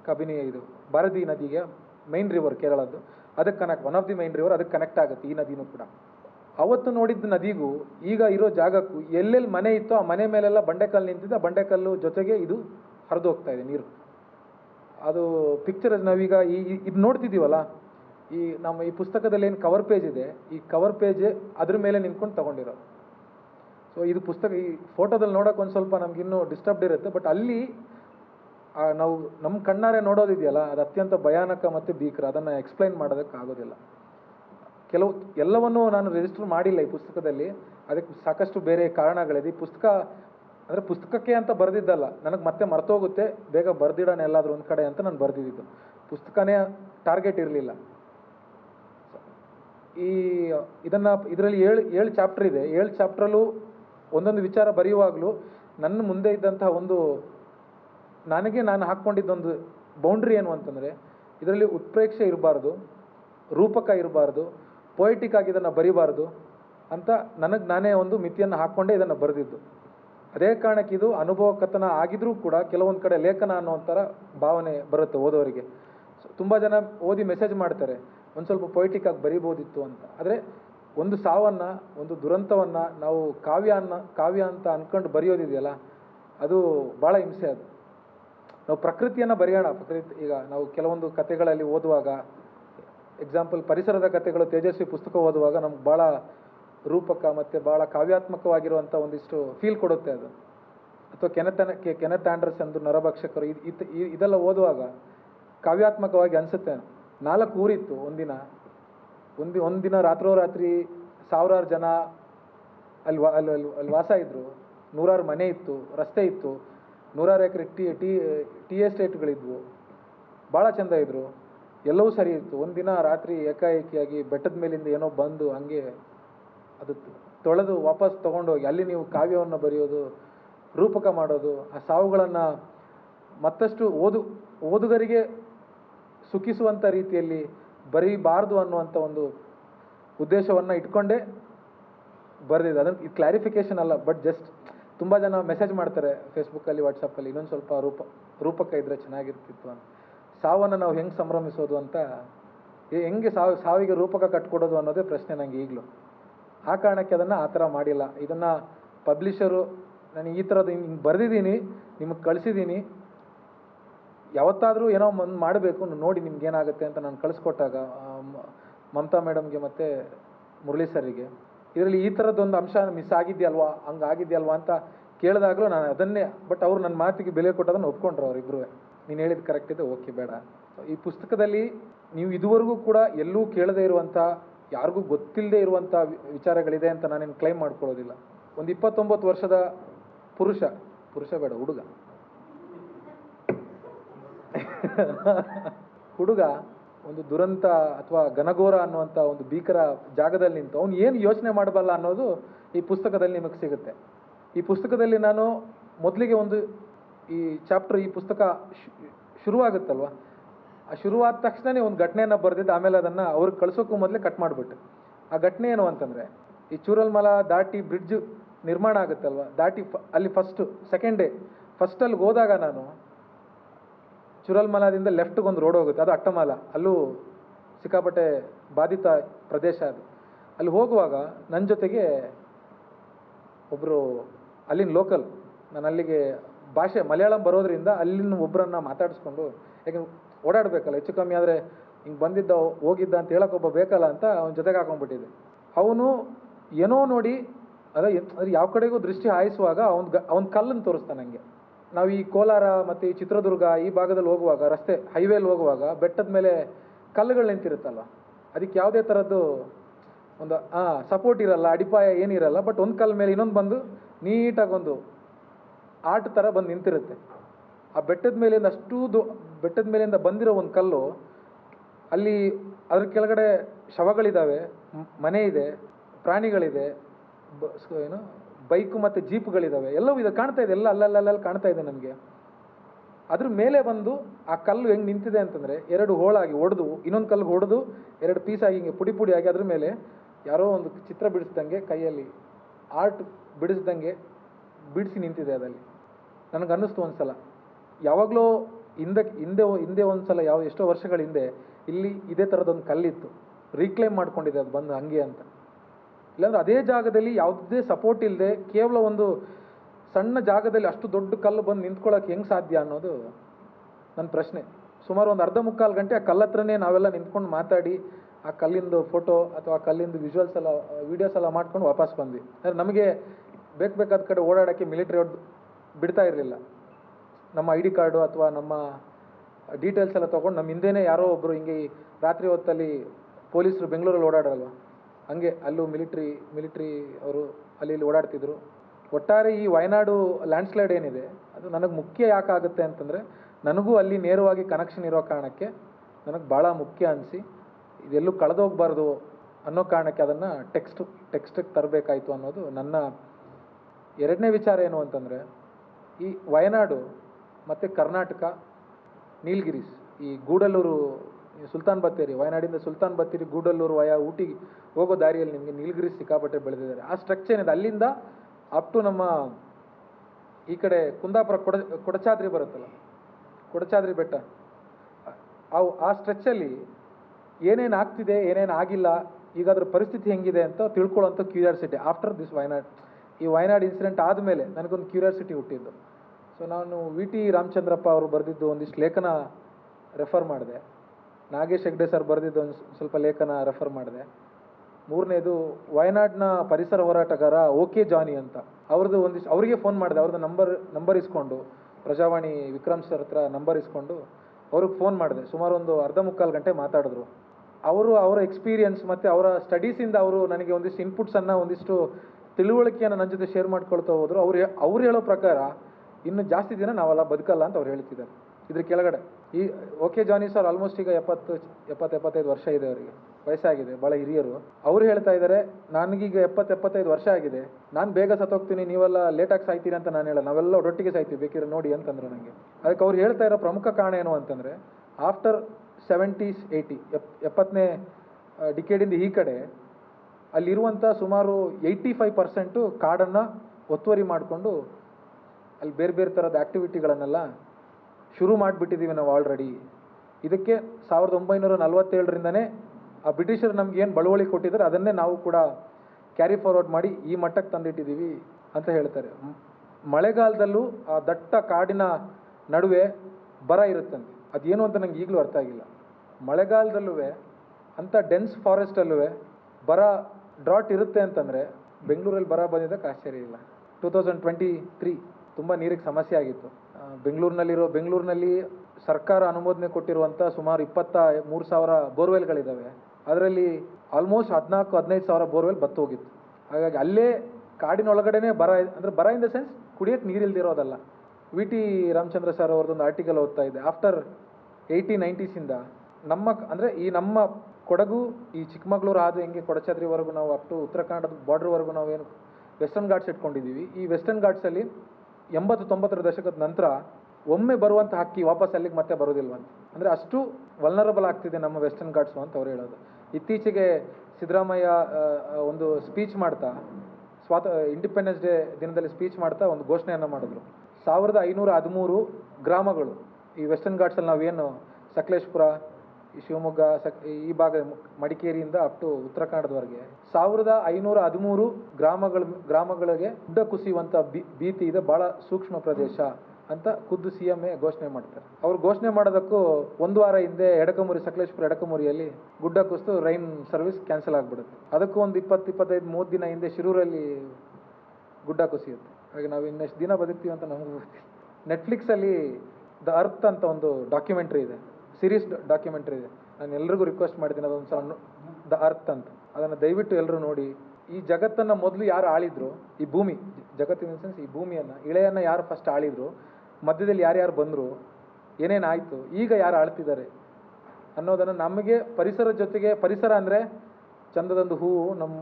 ಕಬಿನಿ ಇದು. ಭಾರತಿ ನದಿಗೆ ಮೈನ್ ರಿವರ್ ಕೇರಳದ್ದು. ಅದಕ್ಕೆ connect one of the main river ಅದಕ್ಕೆ ಕನೆಕ್ಟ್ ಆಗುತ್ತೆ ಈ ನದಿನೂ ಕೂಡ. ಅವತ್ತು ನೋಡಿದ್ದ ನದಿಗೂ ಈಗ ಇರೋ ಜಾಗಕ್ಕೂ ಎಲ್ಲೆಲ್ಲಿ ಮನೆ ಇತ್ತೋ ಆ ಮನೆ ಮೇಲೆಲ್ಲ ಬಂಡೆಕಲ್ಲು ನಿಂತಿದ್ದ ಬಂಡೆಕಲ್ಲು ಜೊತೆಗೆ ಇದು ಹರಿದು ಹೋಗ್ತಾ ಇದೆ ನೀರು. ಅದು ಪಿಕ್ಚರ್ ನಾವೀಗ ಈ ಇದು ನೋಡ್ತಿದ್ದೀವಲ್ಲ, ಈ ನಮ್ಮ ಈ ಪುಸ್ತಕದಲ್ಲಿ ಏನು ಕವರ್ ಪೇಜ್ ಇದೆ, ಈ ಕವರ್ ಪೇಜ್ ಅದ್ರ ಮೇಲೆ ನಿಂತ್ಕೊಂಡು ತಗೊಂಡಿರೋದು. ಇದು ಪುಸ್ತಕ ಈ ಫೋಟೋದಲ್ಲಿ ನೋಡೋಕೆ ಒಂದು ಸ್ವಲ್ಪ ನಮಗಿನ್ನೂ ಡಿಸ್ಟರ್ಬ್ಡ್ ಇರುತ್ತೆ. ಬಟ್ ಅಲ್ಲಿ ನಾವು ನಮ್ಮ ಕಣ್ಣಾರೆ ನೋಡೋದಿದೆಯಲ್ಲ, ಅದು ಅತ್ಯಂತ ಭಯಾನಕ ಮತ್ತು ಭೀಕರ. ಅದನ್ನು ಎಕ್ಸ್ಪ್ಲೈನ್ ಮಾಡೋದಕ್ಕೆ ಆಗೋದಿಲ್ಲ. ಕೆಲವು, ಎಲ್ಲವನ್ನೂ ನಾನು ರಿಜಿಸ್ಟರ್ ಮಾಡಿಲ್ಲ ಈ ಪುಸ್ತಕದಲ್ಲಿ. ಅದಕ್ಕೆ ಸಾಕಷ್ಟು ಬೇರೆ ಕಾರಣಗಳಿದೆ. ಈ ಪುಸ್ತಕ, ಅಂದರೆ ಪುಸ್ತಕಕ್ಕೆ ಅಂತ ಬರೆದಿದ್ದಲ್ಲ, ನನಗೆ ಮತ್ತೆ ಮರ್ತೋಗುತ್ತೆ. ಬೇಗ ಬರೆದಿಡೋಣ ಎಲ್ಲಾದರೂ ಒಂದು ಕಡೆ ಅಂತ ನಾನು ಬರೆದಿದ್ದು. ಪುಸ್ತಕನೇ ಟಾರ್ಗೆಟ್ ಇರಲಿಲ್ಲ. ಈ, ಇದನ್ನು, ಇದರಲ್ಲಿ ಏಳು ಏಳು ಚಾಪ್ಟರ್ ಇದೆ. ಏಳು ಚಾಪ್ಟ್ರಲ್ಲೂ ಒಂದೊಂದು ವಿಚಾರ ಬರೆಯುವಾಗಲೂ ನನ್ನ ಮುಂದೆ ಇದ್ದಂತಹ ಒಂದು ನನಗೆ ನಾನು ಹಾಕ್ಕೊಂಡಿದ್ದೊಂದು ಬೌಂಡ್ರಿ ಏನು ಅಂತಂದರೆ, ಇದರಲ್ಲಿ ಉತ್ಪ್ರೇಕ್ಷೆ ಇರಬಾರ್ದು, ರೂಪಕ ಇರಬಾರ್ದು ಪೊಯಿಟಿಕ್ ಆಗಿ ಇದನ್ನು ಬರಿಬಾರ್ದು ಅಂತ ನನಗೆ ನಾನೇ ಒಂದು ಮಿತಿಯನ್ನು ಹಾಕ್ಕೊಂಡೇ ಇದನ್ನು ಬರೆದಿದ್ದು. ಅದೇ ಕಾರಣಕ್ಕೆ ಇದು ಅನುಭವ ಕಥನ ಆಗಿದ್ರೂ ಕೂಡ ಕೆಲವೊಂದು ಕಡೆ ಲೇಖನ ಅನ್ನೋ ಒಂಥರ ಭಾವನೆ ಬರುತ್ತೆ ಓದೋರಿಗೆ. ತುಂಬ ಜನ ಓದಿ ಮೆಸೇಜ್ ಮಾಡ್ತಾರೆ, ಒಂದು ಸ್ವಲ್ಪ ಪೊಯಿಟಿಕ್ ಆಗಿ ಬರಿಬೋದಿತ್ತು ಅಂತ. ಆದರೆ ಒಂದು ಸಾವನ್ನು, ಒಂದು ದುರಂತವನ್ನು ನಾವು ಕಾವ್ಯ ಅನ್ನ, ಕಾವ್ಯ ಅಂತ ಅಂದ್ಕೊಂಡು ಬರೆಯೋದಿದೆಯಲ್ಲ, ಅದು ಭಾಳ ಹಿಂಸೆ ಅದು. ನಾವು ಪ್ರಕೃತಿಯನ್ನು ಬರೆಯೋಣ. ಪ್ರಕೃತಿ, ಈಗ ನಾವು ಕೆಲವೊಂದು ಕಥೆಗಳಲ್ಲಿ ಓದುವಾಗ ಎಕ್ಸಾಂಪಲ್ ಪರಿಸರದ ಕಥೆಗಳು, ತೇಜಸ್ವಿ ಪುಸ್ತಕ ಓದುವಾಗ ನಮ್ಗೆ ಭಾಳ ರೂಪಕ ಮತ್ತು ಭಾಳ ಕಾವ್ಯಾತ್ಮಕವಾಗಿರುವಂಥ ಒಂದಿಷ್ಟು ಫೀಲ್ ಕೊಡುತ್ತೆ ಅದು. ಅಥವಾ ಕೆನೆತನ ಕೆ, ಕೆನೆತ್ ಅಂದು ನರಭಕ್ಷಕರು ಇದು, ಇದೆಲ್ಲ ಓದುವಾಗ ಕಾವ್ಯಾತ್ಮಕವಾಗಿ ಅನಿಸುತ್ತೆ. ನಾಲ್ಕು ಊರಿತ್ತು ಒಂದಿನ. ಒಂದು ಒಂದಿನ ರಾತ್ರೋರಾತ್ರಿ ಸಾವಿರಾರು ಜನ ಅಲ್ಲಿ ಅಲ್ಲಿ ಅಲ್ಲಿ ಅಲ್ಲಿ ವಾಸ ಇದ್ದರು ನೂರಾರು ಮನೆ ಇತ್ತು, ರಸ್ತೆ ಇತ್ತು. ನೂರಾರು ಎಕರೆ ಟಿ ಟಿ ಟಿ ಎಸ್ಟೇಟ್ಗಳಿದ್ವು. ಭಾಳ ಚೆಂದ ಇದ್ದರು ಎಲ್ಲವೂ ಸರಿ ಇತ್ತು. ಒಂದಿನ ರಾತ್ರಿ ಏಕಾಏಕಿಯಾಗಿ ಬೆಟ್ಟದ ಮೇಲಿಂದ ಏನೋ ಬಂದು ಹಂಗೆ ಅದು ತೊಳೆದು ವಾಪಸ್ ತೊಗೊಂಡೋಗಿ, ಅಲ್ಲಿ ನೀವು ಕಾವ್ಯವನ್ನು ಬರೆಯೋದು, ರೂಪಕ ಮಾಡೋದು, ಆ ಸಾವುಗಳನ್ನು ಮತ್ತಷ್ಟು ಓದು ಓದುಗರಿಗೆ ಸುಖಿಸುವಂಥ ರೀತಿಯಲ್ಲಿ ಬರೀಬಾರ್ದು ಅನ್ನುವಂಥ ಒಂದು ಉದ್ದೇಶವನ್ನು ಇಟ್ಕೊಂಡೇ ಬರೆದಿದೆ. ಅದನ್ನು ಇದು ಕ್ಲಾರಿಫಿಕೇಶನ್ ಅಲ್ಲ ಬಟ್ ಜಸ್ಟ್ ತುಂಬ ಜನ ಮೆಸೇಜ್ ಮಾಡ್ತಾರೆ ಫೇಸ್ಬುಕ್ಕಲ್ಲಿ ವಾಟ್ಸಪ್ಪಲ್ಲಿ ಇನ್ನೊಂದು ಸ್ವಲ್ಪ ರೂಪ, ರೂಪಕ ಇದ್ದರೆ ಚೆನ್ನಾಗಿರ್ತಿತ್ತು ಅಂತ. ಸಾವನ್ನು ನಾವು ಹೆಂಗೆ ಸಂಭ್ರಮಿಸೋದು ಅಂತ ಹೆಂಗೆ ಸಾವು, ಸಾವಿಗೆ ರೂಪಕ ಕಟ್ಕೊಡೋದು ಅನ್ನೋದೇ ಪ್ರಶ್ನೆ ನನಗೆ ಈಗಲೂ. ಆ ಕಾರಣಕ್ಕೆ ಅದನ್ನು ಆ ಥರ ಮಾಡಿಲ್ಲ. ಇದನ್ನು ಪಬ್ಲಿಷರು ನಾನು ಈ ಥರದ್ದು ಹಿಂಗೆ ಬರೆದಿದ್ದೀನಿ, ನಿಮಗೆ ಕಳಿಸಿದ್ದೀನಿ ಯಾವತ್ತಾದರೂ ಏನೋ ಒಂದು ಮಾಡಬೇಕು ನೋಡಿ ನಿಮ್ಗೆ ಏನಾಗುತ್ತೆ ಅಂತ ನಾನು ಕಳಿಸ್ಕೊಟ್ಟಾಗ ಮಮತಾ ಮೇಡಮ್ಗೆ ಮತ್ತು ಮುರಳಿ ಸರ್ಗೆ, ಇದರಲ್ಲಿ ಈ ಥರದ್ದೊಂದು ಅಂಶ ಮಿಸ್ ಆಗಿದೆಯಲ್ವಾ, ಹಂಗೆ ಆಗಿದೆಯಲ್ವಾ ಅಂತ ಕೇಳಿದಾಗಲೂ ನಾನು ಅದನ್ನೇ, ಬಟ್ ಅವರು ನನ್ನ ಮಾತಿಗೆ ಬೆಲೆ ಕೊಟ್ಟದನ್ನು ಒಪ್ಕೊಂಡ್ರು ಅವರಿಬ್ಬರು ನೀನು ಹೇಳಿದ್ದು ಕರೆಕ್ಟ್ ಇದೆ ಓಕೆ ಬೇಡ. ಈ ಪುಸ್ತಕದಲ್ಲಿ ನೀವು ಇದುವರೆಗೂ ಕೂಡ ಎಲ್ಲೂ ಕೇಳದೇ ಇರುವಂಥ ಯಾರಿಗೂ ಗೊತ್ತಿಲ್ಲದೆ ಇರುವಂಥ ವಿಚಾರಗಳಿದೆ ಅಂತ ನಾನೇನು ಕ್ಲೈಮ್ ಮಾಡ್ಕೊಳ್ಳೋದಿಲ್ಲ. ಒಂದು ಇಪ್ಪತ್ತೊಂಬತ್ತು ವರ್ಷದ ಪುರುಷ ಪುರುಷ ಬೇಡ, ಹುಡುಗ. ಹುಡುಗ ಒಂದು ದುರಂತ ಅಥವಾ ಘನಘೋರ ಅನ್ನುವಂಥ ಒಂದು ಭೀಕರ ಜಾಗದಲ್ಲಿ ನಿಂತು, ಅವ್ನು ಏನು ಯೋಚನೆ ಮಾಡಬಲ್ಲ ಅನ್ನೋದು ಈ ಪುಸ್ತಕದಲ್ಲಿ ನಿಮಗೆ ಸಿಗುತ್ತೆ. ಈ ಪುಸ್ತಕದಲ್ಲಿ ನಾನು ಮೊದಲಿಗೆ ಒಂದು ಈ ಚಾಪ್ಟರ್ ಈ ಪುಸ್ತಕ ಶುರುವಾಗುತ್ತಲ್ವ? ಆ ಶುರುವಾದ ತಕ್ಷಣನೇ ಒಂದು ಘಟನೆಯನ್ನು ಬರೆದಿದ್ದು, ಆಮೇಲೆ ಅದನ್ನು ಅವ್ರಿಗೆ ಕಳ್ಸೋಕ್ಕೂ ಮೊದಲೇ ಕಟ್ ಮಾಡಿಬಿಟ್ಟು. ಆ ಘಟನೆ ಏನು ಅಂತಂದರೆ, ಈ ಚೂರಲ್ಮಲ ದಾಟಿ ಬ್ರಿಡ್ಜ್ ನಿರ್ಮಾಣ ಆಗುತ್ತಲ್ವ? ದಾಟಿ ಅಲ್ಲಿ ಫಸ್ಟು ಸೆಕೆಂಡ್ ಡೇ ಫಸ್ಟ್ ಅಲ್ಲಿಗೆ ಹೋದಾಗ ನಾನು ಚುರಲ್ಮಲದಿಂದ ಲೆಫ್ಟ್ಗೆ ಒಂದು ರೋಡ್ ಹೋಗುತ್ತೆ. ಅದು ಅಟ್ಟಮಾಲ. ಅಲ್ಲೂ ಸಿಕ್ಕಾಪಟ್ಟೆ ಬಾಧಿತ ಪ್ರದೇಶ ಅದು. ಅಲ್ಲಿ ಹೋಗುವಾಗ ನನ್ನ ಜೊತೆಗೆ ಒಬ್ಬರು ಅಲ್ಲಿನ ಲೋಕಲ್. ನಾನು ಅಲ್ಲಿಗೆ ಭಾಷೆ ಮಲಯಾಳಂ ಬರೋದ್ರಿಂದ ಅಲ್ಲಿನ ಒಬ್ಬರನ್ನ ಮಾತಾಡಿಸ್ಕೊಂಡು ಯಾಕೆ ಓಡಾಡಬೇಕಲ್ಲ, ಹೆಚ್ಚು ಕಮ್ಮಿ ಆದರೆ ಹಿಂಗೆ ಬಂದಿದ್ದ, ಹೋಗಿದ್ದ ಅಂತ ಹೇಳಕ್ಕೆ ಒಬ್ಬ ಬೇಕಲ್ಲ ಅಂತ ಅವನ ಜೊತೆಗೆ ಹಾಕೊಂಡ್ಬಿಟ್ಟಿದ್ದೆ ಅವನು ಏನೋ ನೋಡಿ, ಅದೇ ಯಾವ ಕಡೆಗೂ ದೃಷ್ಟಿ ಹಾಯಿಸುವಾಗ ಅವ್ನ ಗ, ಅವ್ನ ಕಲ್ಲನ್ನು ತೋರಿಸ್ತಾನೆ ನನಗೆ ನಾವು ಈ ಕೋಲಾರ ಮತ್ತು ಈ ಚಿತ್ರದುರ್ಗ ಈ ಭಾಗದಲ್ಲಿ ಹೋಗುವಾಗ, ರಸ್ತೆ ಹೈವೇಲಿ ಹೋಗುವಾಗ ಬೆಟ್ಟದ ಮೇಲೆ ಕಲ್ಲುಗಳು ನಿಂತಿರುತ್ತಲ್ಲ ಅದಕ್ಕೆ ಯಾವುದೇ ಥರದ್ದು ಒಂದು ಹಾಂ ಸಪೋರ್ಟ್ ಇರಲ್ಲ, ಅಡಿಪಾಯ ಏನಿರಲ್ಲ ಬಟ್ ಒಂದು ಕಲ್ಲು ಮೇಲೆ ಇನ್ನೊಂದು ಬಂದು ನೀಟಾಗಿ ಒಂದು ಆಟ ಥರ ಬಂದು ನಿಂತಿರುತ್ತೆ. ಆ ಬೆಟ್ಟದ ಮೇಲಿಂದ ಅಷ್ಟು ದೊ, ಬೆಟ್ಟದ ಮೇಲಿಂದ ಬಂದಿರೋ ಒಂದು ಕಲ್ಲು, ಅಲ್ಲಿ ಅದ್ರ ಕೆಳಗಡೆ ಶವಗಳಿದ್ದಾವೆ ಮನೆ ಇದೆ, ಪ್ರಾಣಿಗಳಿದೆ, ಬ- ಏನು ಬೈಕು ಮತ್ತು ಜೀಪ್ಗಳಿದ್ದಾವೆ ಎಲ್ಲವೂ ಇದು, ಕಾಣ್ತಾ ಇದೆ, ಎಲ್ಲ ಅಲ್ಲಲ್ಲಲ್ಲಿ ಕಾಣ್ತಾ ಇದೆ ನಮಗೆ. ಅದ್ರ ಮೇಲೆ ಬಂದು ಆ ಕಲ್ಲು ಹೆಂಗೆ ನಿಂತಿದೆ ಅಂತಂದರೆ ಎರಡು ಹೋಳಾಗಿ ಒಡೆದು, ಇನ್ನೊಂದು ಕಲ್ಲು ಹೊಡೆದು ಎರಡು ಪೀಸಾಗಿ ಹಿಂಗೆ ಪುಡಿ ಪುಡಿ ಆಗಿ ಅದ್ರ ಮೇಲೆ ಯಾರೋ ಒಂದು ಚಿತ್ರ ಬಿಡಿಸ್ದಂಗೆ ಕೈಯಲ್ಲಿ ಆರ್ಟ್ ಬಿಡಿಸ್ದಂಗೆ ಬಿಡಿಸಿ ನಿಂತಿದೆ ಅದಲ್ಲಿ ನನಗೆ ಅನ್ನಿಸ್ತು ಒಂದ್ಸಲ. ಯಾವಾಗಲೂ ಹಿಂದೆ ಹಿಂದೆ ಹಿಂದೆ ಒಂದು ಸಲ ಯಾವ ಎಷ್ಟೋ ವರ್ಷಗಳ ಹಿಂದೆ ಇಲ್ಲಿ ಇದೇ ಥರದೊಂದು ಕಲ್ಲಿತ್ತು. ರೀಕ್ಲೇಮ್ ಮಾಡ್ಕೊಂಡಿದೆ ಅದು ಬಂದು ಹಂಗೆ ಅಂತ. ಇಲ್ಲಾಂದ್ರೆ ಅದೇ ಜಾಗದಲ್ಲಿ ಯಾವುದೇ ಸಪೋರ್ಟ್ ಇಲ್ಲದೆ ಕೇವಲ ಒಂದು ಸಣ್ಣ ಜಾಗದಲ್ಲಿ ಅಷ್ಟು ದೊಡ್ಡ ಕಲ್ಲು ಬಂದು ನಿಂತ್ಕೊಳ್ಳೋಕೆ ಹೆಂಗೆ ಸಾಧ್ಯ ಅನ್ನೋದು ನನ್ನ ಪ್ರಶ್ನೆ. ಸುಮಾರು ಒಂದು ಅರ್ಧ ಮುಕ್ಕಾಲು ಗಂಟೆ ಆ ಕಲ್ಲ ಹತ್ರನೇ ನಾವೆಲ್ಲ ನಿಂತ್ಕೊಂಡು ಮಾತಾಡಿ ಆ ಕಲ್ಲಿಂದು ಫೋಟೋ ಅಥವಾ ಕಲ್ಲಿಂದು ವಿಜುವಲ್ಸ್ ಎಲ್ಲ ವೀಡಿಯೋಸ್ ಎಲ್ಲ ಮಾಡ್ಕೊಂಡು ವಾಪಸ್ ಬಂದ್ವಿ. ಅಂದರೆ ನಮಗೆ ಬೇಕು ಬೇಕಾದ ಕಡೆ ಓಡಾಡೋಕ್ಕೆ ಮಿಲಿಟ್ರಿ ಅವ್ರು ಬಿಡ್ತಾ ಇರಲಿಲ್ಲ. ನಮ್ಮ ಐ ಡಿ ಕಾರ್ಡು ಅಥವಾ ನಮ್ಮ ಡೀಟೇಲ್ಸ್ ಎಲ್ಲ ತೊಗೊಂಡು ನಮ್ಮ ಹಿಂದೆನೇ ಯಾರೋ ಒಬ್ಬರು ಹಿಂಗೆ ರಾತ್ರಿ ಹೊತ್ತಲ್ಲಿ ಪೊಲೀಸರು ಬೆಂಗಳೂರಲ್ಲಿ ಓಡಾಡಲ್ವ? ಹಂಗೆ ಅಲ್ಲೂ ಮಿಲಿಟ್ರಿ ಮಿಲಿಟ್ರಿ ಅವರು ಅಲ್ಲಿ ಇಲ್ಲಿ ಓಡಾಡ್ತಿದ್ರು. ಒಟ್ಟಾರೆ ಈ ವಯನಾಡು ಲ್ಯಾಂಡ್ಸ್ಲೈಡ್ ಏನಿದೆ, ಅದು ನನಗೆ ಮುಖ್ಯ ಯಾಕೆ ಆಗುತ್ತೆ ಅಂತಂದರೆ, ನನಗೂ ಅಲ್ಲಿ ನೇರವಾಗಿ ಕನೆಕ್ಷನ್ ಇರೋ ಕಾರಣಕ್ಕೆ ನನಗೆ ಭಾಳ ಮುಖ್ಯ ಅನಿಸಿ, ಇದೆಲ್ಲೂ ಕಳೆದೋಗ್ಬಾರ್ದು ಅನ್ನೋ ಕಾರಣಕ್ಕೆ ಅದನ್ನು ಟೆಕ್ಸ್ಟ್ ಟೆಕ್ಸ್ಟಿಗೆ ತರಬೇಕಾಯಿತು ಅನ್ನೋದು ನನ್ನ ಎರಡನೇ ವಿಚಾರ ಏನು ಅಂತಂದರೆ, ಈ ವಯನಾಡು ಮತ್ತು ಕರ್ನಾಟಕ, ನೀಲಗಿರೀಸ್, ಈ ಗೂಡಲ್ಲೂರು ಈ ಸುಲ್ತಾನ್ ಬತ್ತೇರಿ ವಯನಾಡಿಂದ ಸುಲ್ತಾನ್ ಬತ್ತೇರಿ ಗೂಡಲ್ಲೂರು ವಯ ಊಟಿ ಹೋಗೋ ದಾರಿಯಲ್ಲಿ ನಿಮಗೆ ನೀಲಗಿರಿ ಸಿಕ್ಕಾಪಟ್ಟೆ ಬೆಳೆದಿದ್ದಾರೆ. ಆ ಸ್ಟ್ರಕ್ಚರ್ ಏನಿದೆ? ಅಲ್ಲಿಂದ ಅಪ್ ಟು ನಮ್ಮ ಈ ಕಡೆ ಕುಂದಾಪುರ ಕೊಡ, ಕೊಡಚಾದ್ರಿ ಬರುತ್ತಲ್ಲ, ಕೊಡಚಾದ್ರಿ ಬೆಟ್ಟ. ಅವು ಆ ಸ್ಟ್ರೆಚ್ಚಲ್ಲಿ ಏನೇನು ಆಗ್ತಿದೆ, ಏನೇನು ಆಗಿಲ್ಲ ಈಗ ಅದ್ರ ಪರಿಸ್ಥಿತಿ ಹೆಂಗಿದೆ ಅಂತ ತಿಳ್ಕೊಳ್ಳೋಂಥ ಕ್ಯೂರಿಯಾಸಿಟಿ ಆಫ್ಟರ್ ದಿಸ್ ವಯನಾಡ್ ಈ ವಯನಾಡ್ ಇನ್ಸಿಡೆಂಟ್ ಆದಮೇಲೆ ನನಗೊಂದು ಕ್ಯೂರಿಯಾಸಿಟಿ ಹುಟ್ಟಿದ್ದು. ಸೊ ನಾನು ವಿ ಟಿ ರಾಮಚಂದ್ರಪ್ಪ ಅವರು ಬರೆದಿದ್ದು ಒಂದಿಷ್ಟು ಲೇಖನ ರೆಫರ್ ಮಾಡಿದೆ. ನಾಗೇಶ್ ಹೆಗ್ಡೆ ಸರ್ ಬರೆದಿದ್ದು ಒಂದು ಸ್ವಲ್ಪ ಲೇಖನ ರೆಫರ್ ಮಾಡಿದೆ. ಮೂರನೇದು, ವಯನಾಡ್ನ ಪರಿಸರ ಹೋರಾಟಗಾರ ಓಕೆ ಜಾನಿ ಅಂತ. ಅವ್ರದ್ದು ಒಂದಿಷ್ಟು, ಅವರಿಗೆ ಫೋನ್ ಮಾಡಿದೆ. ಅವ್ರದ್ದು ನಂಬರ್ ನಂಬರ್ ಇಸ್ಕೊಂಡು, ಪ್ರಜಾವಾಣಿ ವಿಕ್ರಮ್ ಸರ್ ಹತ್ರ ನಂಬರ್ ಇಸ್ಕೊಂಡು, ಅವ್ರಿಗೆ ಫೋನ್ ಮಾಡಿದೆ. ಸುಮಾರು ಒಂದು ಅರ್ಧ ಮುಕ್ಕಾಲು ಗಂಟೆ ಮಾತಾಡಿದ್ರು. ಅವರು ಅವರ ಎಕ್ಸ್ಪೀರಿಯನ್ಸ್ ಮತ್ತು ಅವರ ಸ್ಟಡೀಸಿಂದ ಅವರು ನನಗೆ ಒಂದಿಷ್ಟು ಇನ್ಪುಟ್ಸನ್ನು ಒಂದಿಷ್ಟು ತಿಳುವಳಿಕೆಯನ್ನು ನನ್ನ ಜೊತೆ ಶೇರ್ ಮಾಡ್ಕೊಳ್ತಾ ಹೋದರು. ಅವ್ರು ಅವ್ರು ಹೇಳೋ ಪ್ರಕಾರ, ಇನ್ನು ಜಾಸ್ತಿ ದಿನ ನಾವೆಲ್ಲ ಬದುಕಲ್ಲ ಅಂತ ಅವ್ರು ಹೇಳ್ತಿದ್ದಾರೆ. ಇದ್ರ ಕೆಳಗಡೆ. ಈ, ಓಕೆ ಜಾನಿ ಸರ್ ಆಲ್ಮೋಸ್ಟ್ ಈಗ ಎಪ್ಪತ್ತು ಎಪ್ಪತ್ತು, ಎಪ್ಪತ್ತೈದು ವರ್ಷ ಇದೆ ಅವರಿಗೆ. ವಯಸ್ಸಾಗಿದೆ ಭಾಳ ಹಿರಿಯರು. ಅವರು ಹೇಳ್ತಾ ಇದ್ದಾರೆ ನನಗೀಗ ಎಪ್ಪತ್ತು, ಎಪ್ಪತ್ತೈದು ವರ್ಷ ಆಗಿದೆ. ನಾನು ಬೇಗ ಸತ್ತೋಗ್ತೀನಿ, ನೀವೆಲ್ಲ ಲೇಟಾಗಿ ಸಾಯ್ತೀರಿ ಅಂತ ನಾನು ಹೇಳಲ್ಲ. ನಾವೆಲ್ಲ ಒಟ್ಟೊಟ್ಟಿಗೆ ಸಾಯ್ತೀವಿ, ಬೇಕಿದ್ರೆ ನೋಡಿ ಅಂತಂದ್ರೆ ನನಗೆ ಅದಕ್ಕೆ ಅವ್ರು ಹೇಳ್ತಾ ಇರೋ ಪ್ರಮುಖ ಕಾರಣ ಏನು ಅಂತಂದರೆ ಆಫ್ಟರ್ ಸೆವೆಂಟೀಸ್ ಏಯ್ಟಿ ಎಪ್, ಎಪ್ಪತ್ತನೇ ಡಿಕೇಡಿಂದ ಈ ಕಡೆ ಅಲ್ಲಿರುವಂಥ ಸುಮಾರು ಏಯ್ಟಿ ಫೈವ್ ಪರ್ಸೆಂಟು ಕಾಡನ್ನು ಒತ್ತುವರಿ ಮಾಡಿಕೊಂಡು, ಅಲ್ಲಿ ಬೇರೆ ಬೇರೆ ಥರದ ಆ್ಯಕ್ಟಿವಿಟಿಗಳನ್ನೆಲ್ಲ ಶುರು ಮಾಡಿಬಿಟ್ಟಿದ್ದೀವಿ ನಾವು ಆಲ್ರೆಡಿ ಇದಕ್ಕೆ ಸಾವಿರದ ಒಂಬೈನೂರ ನಲವತ್ತೇಳರಿಂದನೇ ಆ ಬ್ರಿಟಿಷರು ನಮ್ಗೆ ಏನು ಬಳುವಳಿ ಕೊಟ್ಟಿದ್ದಾರೆ ಅದನ್ನೇ ನಾವು ಕೂಡ ಕ್ಯಾರಿ ಫಾರ್ವರ್ಡ್ ಮಾಡಿ ಈ ಮಟ್ಟಕ್ಕೆ ತಂದಿಟ್ಟಿದ್ದೀವಿ ಅಂತ ಹೇಳ್ತಾರೆ. ಮಳೆಗಾಲದಲ್ಲೂ ಆ ದಟ್ಟ ಕಾಡಿನ ನಡುವೆ ಬರ ಇರುತ್ತಂತೆ. ಅದೇನು ಅಂತ ನಂಗೆ ಈಗಲೂ ಅರ್ಥ ಆಗಿಲ್ಲ. ಮಳೆಗಾಲದಲ್ಲೂ ಅಂಥ ಡೆನ್ಸ್ ಫಾರೆಸ್ಟಲ್ಲೂ ಬರ ಡ್ರಾಟ್ ಇರುತ್ತೆ ಅಂತಂದರೆ ಬೆಂಗಳೂರಲ್ಲಿ ಬರ ಬಂದಿದ್ದಕ್ಕೆ ಆಶ್ಚರ್ಯ ಇಲ್ಲ. ಟೂ ತೌಸಂಡ್ ಟ್ವೆಂಟಿ ತ್ರೀ ತುಂಬ ನೀರಿಗೆ ಸಮಸ್ಯೆ ಆಗಿತ್ತು. ಬೆಂಗಳೂರಿನಲ್ಲಿರೋ, ಬೆಂಗಳೂರಿನಲ್ಲಿ ಸರ್ಕಾರ ಅನುಮೋದನೆ ಕೊಟ್ಟಿರುವಂಥ ಸುಮಾರು ಇಪ್ಪತ್ತ ಮೂರು ಸಾವಿರ ಬೋರ್ವೆಲ್ಗಳಿದ್ದಾವೆ ಅದರಲ್ಲಿ ಆಲ್ಮೋಸ್ಟ್ ಹದಿನಾಲ್ಕು, ಹದಿನೈದು ಸಾವಿರ ಬೋರ್ವೆಲ್ ಬತ್ತೋಗಿತ್ತು ಹಾಗಾಗಿ ಅಲ್ಲೇ ಕಾಡಿನೊಳಗಡೆನೇ ಬರ, ಅಂದರೆ ಬರ ಇನ್ ದ ಸೆನ್ಸ್ ಕುಡಿಯೋಕ್ಕೆ ನೀರಿಲ್ದಿರೋದಲ್ಲ ವಿ ಟಿ ರಾಮಚಂದ್ರ ಸರ್ ಅವ್ರದ್ದೊಂದು ಆರ್ಟಿಕಲ್ ಓದ್ತಾ ಇದೆ ಆಫ್ಟರ್ ಏಯ್ಟಿ ನೈಂಟೀಸಿಂದ ನಮ್ಮ, ಅಂದರೆ ಈ ನಮ್ಮ ಕೊಡಗು, ಈ ಚಿಕ್ಕಮಗಳೂರು ಆದ ಹೆಂಗೆ ಕೊಡಚಾದ್ರಿವರೆಗೂ ನಾವು ಅಪ್ ಟು ಉತ್ತರ ಕನ್ನಡದ ಬಾರ್ಡ್ರ್ವರೆಗೂ ನಾವು ಏನು ವೆಸ್ಟರ್ನ್ ಘಾಟ್ಸ್ ಇಟ್ಕೊಂಡಿದ್ದೀವಿ. ಈ ವೆಸ್ಟರ್ನ್ ಘಾಟ್ಸಲ್ಲಿ ಎಂಬತ್ತು ತೊಂಬತ್ತರ ದಶಕದ ನಂತರ ಒಮ್ಮೆ ಬರುವಂಥ ಹಕ್ಕಿ ವಾಪಸ್ ಅಲ್ಲಿಗೆ ಮತ್ತೆ ಬರೋದಿಲ್ವಂತ ಅಂದರೆ ಅಷ್ಟು ವಲ್ನರಬಲ್ ಆಗ್ತಿದೆ ನಮ್ಮ ವೆಸ್ಟರ್ನ್ ಘಾಟ್ಸು ಅಂತ ಅವ್ರು ಹೇಳೋದು. ಇತ್ತೀಚೆಗೆ ಸಿದ್ದರಾಮಯ್ಯ ಒಂದು ಸ್ಪೀಚ್ ಮಾಡ್ತಾ, ಸ್ವಾತ ಇಂಡಿಪೆಂಡೆನ್ಸ್ ಡೇ ದಿನದಲ್ಲಿ ಸ್ಪೀಚ್ ಮಾಡ್ತಾ ಒಂದು ಘೋಷಣೆಯನ್ನು ಮಾಡಿದ್ರು. ಸಾವಿರದ ಐನೂರ ಹದಿಮೂರು ಗ್ರಾಮಗಳು ಈ ವೆಸ್ಟರ್ನ್ ಘಾಟ್ಸಲ್ಲಿ ನಾವೇನು ಸಕಲೇಶ್ಪುರ ಈ ಶಿವಮೊಗ್ಗ, ಸಕ್, ಈ ಭಾಗ ಮಡಿಕೇರಿಯಿಂದ ಅಪ್ ಟು ಉತ್ತರ ಕನ್ನಡದವರೆಗೆ ಸಾವಿರದ ಐನೂರ ಹದಿಮೂರು ಗ್ರಾಮಗಳ, ಗ್ರಾಮಗಳಿಗೆ ಗುಡ್ಡ ಕುಸಿಯುವಂಥ ಭೀತಿ ಇದೆ. ಭಾಳ ಸೂಕ್ಷ್ಮ ಪ್ರದೇಶ ಅಂತ ಖುದ್ದು ಸಿ ಎಂ ಎ ಘೋಷಣೆ ಮಾಡ್ತಾರೆ. ಅವ್ರು ಘೋಷಣೆ ಮಾಡೋದಕ್ಕೂ ಒಂದು ವಾರ ಹಿಂದೆ ಎಡಕಮುರಿ, ಸಕಲೇಶ್ಪುರ ಎಡಕಮುರಿಯಲ್ಲಿ ಗುಡ್ಡ ಕುಸಿದು ರೈನ್ ಸರ್ವಿಸ್ ಕ್ಯಾನ್ಸಲ್ ಆಗಿಬಿಡುತ್ತೆ. ಅದಕ್ಕೂ ಒಂದು ಇಪ್ಪತ್ತು, ಇಪ್ಪತ್ತೈದು ಮೂರು ದಿನ ಹಿಂದೆ ಶಿರೂರಲ್ಲಿ ಗುಡ್ಡ ಕುಸಿಯುತ್ತೆ. ಹಾಗೆ ನಾವು ಇನ್ನೆಷ್ಟು ದಿನ ಬದುಕ್ತೀವಿ ಅಂತ ನಮಗೂ ನೆಟ್ಫ್ಲಿಕ್ಸಲ್ಲಿ ದ ಅರ್ತ್ ಅಂತ ಒಂದು ಡಾಕ್ಯುಮೆಂಟ್ರಿ ಇದೆ. ಸಿರೀಸ್ ಡಾಕ್ಯುಮೆಂಟ್ರಿ ಇದೆ. ನಾನು ಎಲ್ರಿಗೂ ರಿಕ್ವೆಸ್ಟ್ ಮಾಡಿದ್ದೀನಿ, ಅದೊಂದು ಸಲ ದ ಅರ್ತ್ ಅಂತ. ಅದನ್ನು ದಯವಿಟ್ಟು ಎಲ್ಲರೂ ನೋಡಿ. ಈ ಜಗತ್ತನ್ನು ಮೊದಲು ಯಾರು ಆಳಿದ್ರು, ಈ ಭೂಮಿ ಜಗತ್ತಿನ ಸೆನ್ಸ್ ಈ ಭೂಮಿಯನ್ನು, ಇಳೆಯನ್ನು ಯಾರು ಫಸ್ಟ್ ಆಳಿದ್ರು, ಮಧ್ಯದಲ್ಲಿ ಯಾರ್ಯಾರು ಬಂದರು ಏನೇನಾಯಿತು ಈಗ ಯಾರು ಆಳ್ತಿದ್ದಾರೆ ಅನ್ನೋದನ್ನು ನಮಗೆ ಪರಿಸರದ ಜೊತೆಗೆ, ಪರಿಸರ ಅಂದರೆ ಚಂದದೊಂದು ಹೂವು ನಮ್ಮ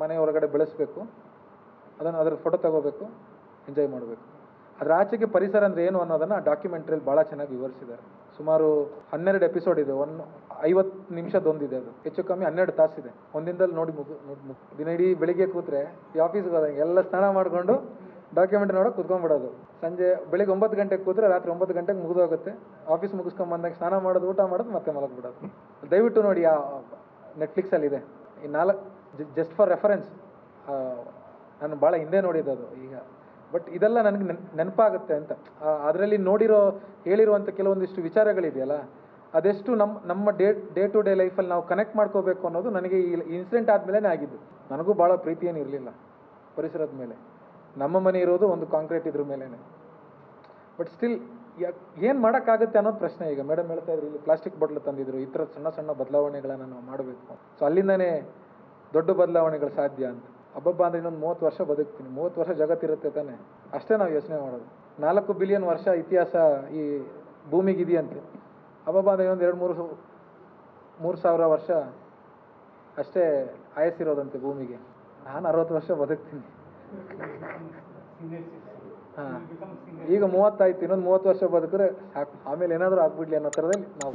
ಮನೆ ಹೊರಗಡೆ ಬೆಳೆಸಬೇಕು. ಅದನ್ನು ಅದರ ಫೋಟೋ ತಗೋಬೇಕು ಎಂಜಾಯ್ ಮಾಡಬೇಕು. ಅದರ ಆಚೆಗೆ ಪರಿಸರ ಅಂದರೆ ಏನು ಅನ್ನೋದನ್ನು ಆ ಡಾಕ್ಯುಮೆಂಟ್ರಿಯಲ್ಲಿ ಭಾಳ ಚೆನ್ನಾಗಿ ವಿವರಿಸಿದ್ದಾರೆ. ಸುಮಾರು ಹನ್ನೆರಡು ಎಪಿಸೋಡ್ ಇದೆ. ಒಂದು ಐವತ್ತು ನಿಮಿಷದೊಂದಿದೆ ಅದು. ಹೆಚ್ಚು ಕಮ್ಮಿ ಹನ್ನೆರಡು ತಾಸಿದೆ ಒಂದಿನದಲ್ಲಿ ನೋಡಿ ಮುಗು ನೋಡಿ ಮುಗು. ದಿನ ಇಡೀ ಬೆಳಿಗ್ಗೆ ಕೂತ್ರೆ ಈ ಆಫೀಸ್ಗೆ ಹೋದಂಗೆ ಎಲ್ಲ ಸ್ನಾನ ಮಾಡಿಕೊಂಡು ಡಾಕ್ಯುಮೆಂಟ್ ನೋಡೋಕೆ ಕುತ್ಕೊಂಡ್ಬಿಡೋದು. ಸಂಜೆ ಬೆಳಿಗ್ಗೆ ಒಂಬತ್ತು ಗಂಟೆಗೆ ಕೂತ್ರೆ ರಾತ್ರಿ ಒಂಬತ್ತು ಗಂಟೆಗೆ ಮುಗಿದೋಗುತ್ತೆ. ಆಫೀಸ್ ಮುಗಿಸ್ಕೊಂಡು ಬಂದಾಗ ಸ್ನಾನ ಮಾಡೋದು, ಊಟ ಮಾಡೋದು ಮತ್ತೆ ಮಲಗ್ಬಿಡೋದು. ದಯವಿಟ್ಟು ನೋಡಿ ಆ ನೆಟ್ಫ್ಲಿಕ್ಸಲ್ಲಿದೆ ಈ ನಾಲ್ಕು ಜಸ್ಟ್ ಫಾರ್ ರೆಫರೆನ್ಸ್ ನಾನು ಭಾಳ ಹಿಂದೆ ನೋಡಿದ್ದು ಅದು ಈಗ. ಬಟ್ ಇದೆಲ್ಲ ನನಗೆ ನೆನ್, ನೆನಪಾಗುತ್ತೆ ಅಂತ. ಅದರಲ್ಲಿ ನೋಡಿರೋ ಹೇಳಿರುವಂಥ ಕೆಲವೊಂದಿಷ್ಟು ವಿಚಾರಗಳಿದೆಯಲ್ಲ, ಅದೆಷ್ಟು ನಮ್ಮ ನಮ್ಮ ಡೇ ಡೇ ಟು ಡೇ ಲೈಫಲ್ಲಿ ನಾವು ಕನೆಕ್ಟ್ ಮಾಡ್ಕೋಬೇಕು ಅನ್ನೋದು ನನಗೆ ಈ ಇನ್ಸಿಡೆಂಟ್ ಆದಮೇಲೆ ಆಗಿದ್ದು. ನನಗೂ ಭಾಳ ಪ್ರೀತಿ ಏನು ಇರಲಿಲ್ಲ ಪರಿಸರದ ಮೇಲೆ. ನಮ್ಮ ಮನೆ ಇರೋದು ಒಂದು ಕಾಂಕ್ರೀಟ್ ಇದ್ರ ಮೇಲೇ ಬಟ್ ಸ್ಟಿಲ್ ಏನು ಮಾಡೋಕ್ಕಾಗುತ್ತೆ ಅನ್ನೋದು ಪ್ರಶ್ನೆ ಈಗ. ಮೇಡಮ್ ಹೇಳ್ತಾ ಇದ್ರು, ಇಲ್ಲಿ ಪ್ಲಾಸ್ಟಿಕ್ ಬಾಟ್ಲು ತಂದಿದ್ರು, ಈ ಥರ ಸಣ್ಣ ಸಣ್ಣ ಬದಲಾವಣೆಗಳನ್ನು ನಾವು ಮಾಡಬೇಕು ಸೊ ಅಲ್ಲಿಂದನೇ ದೊಡ್ಡ ಬದಲಾವಣೆಗಳು ಸಾಧ್ಯ ಅಂತ. ಹಬ್ಬಬ್ಬ ಅಂದರೆ ಇನ್ನೊಂದು ಮೂವತ್ತು ವರ್ಷ ಬದುಕ್ತೀನಿ. ಮೂವತ್ತು ವರ್ಷ ಜಗತ್ತಿರುತ್ತೆ ತಾನೆ. ಅಷ್ಟೇ ನಾವು ಯೋಚನೆ ಮಾಡೋದು. ನಾಲ್ಕು ಬಿಲಿಯನ್ ವರ್ಷ ಇತಿಹಾಸ ಈ ಭೂಮಿಗಿದೆಯಂತೆ. ಹಬ್ಬಬ್ಬ ಅಂದರೆ ಇನ್ನೊಂದು ಎರಡು ಮೂರು ಮೂರು ಸಾವಿರ ವರ್ಷ ಅಷ್ಟೇ ಆಯಸ್ಸಿರೋದಂತೆ ಭೂಮಿಗೆ. ನಾನು ಅರವತ್ತು ವರ್ಷ ಬದುಕ್ತೀನಿ. ಹಾಂ. ಈಗ ಮೂವತ್ತಾಯ್ತು. ಇನ್ನೊಂದು ಮೂವತ್ತು ವರ್ಷ ಬದುಕಿದ್ರೆ ಆಮೇಲೆ ಏನಾದರೂ ಆಗ್ಬಿಡ್ಲಿ ಅನ್ನೋ ಥರದಲ್ಲಿ ನಾವು.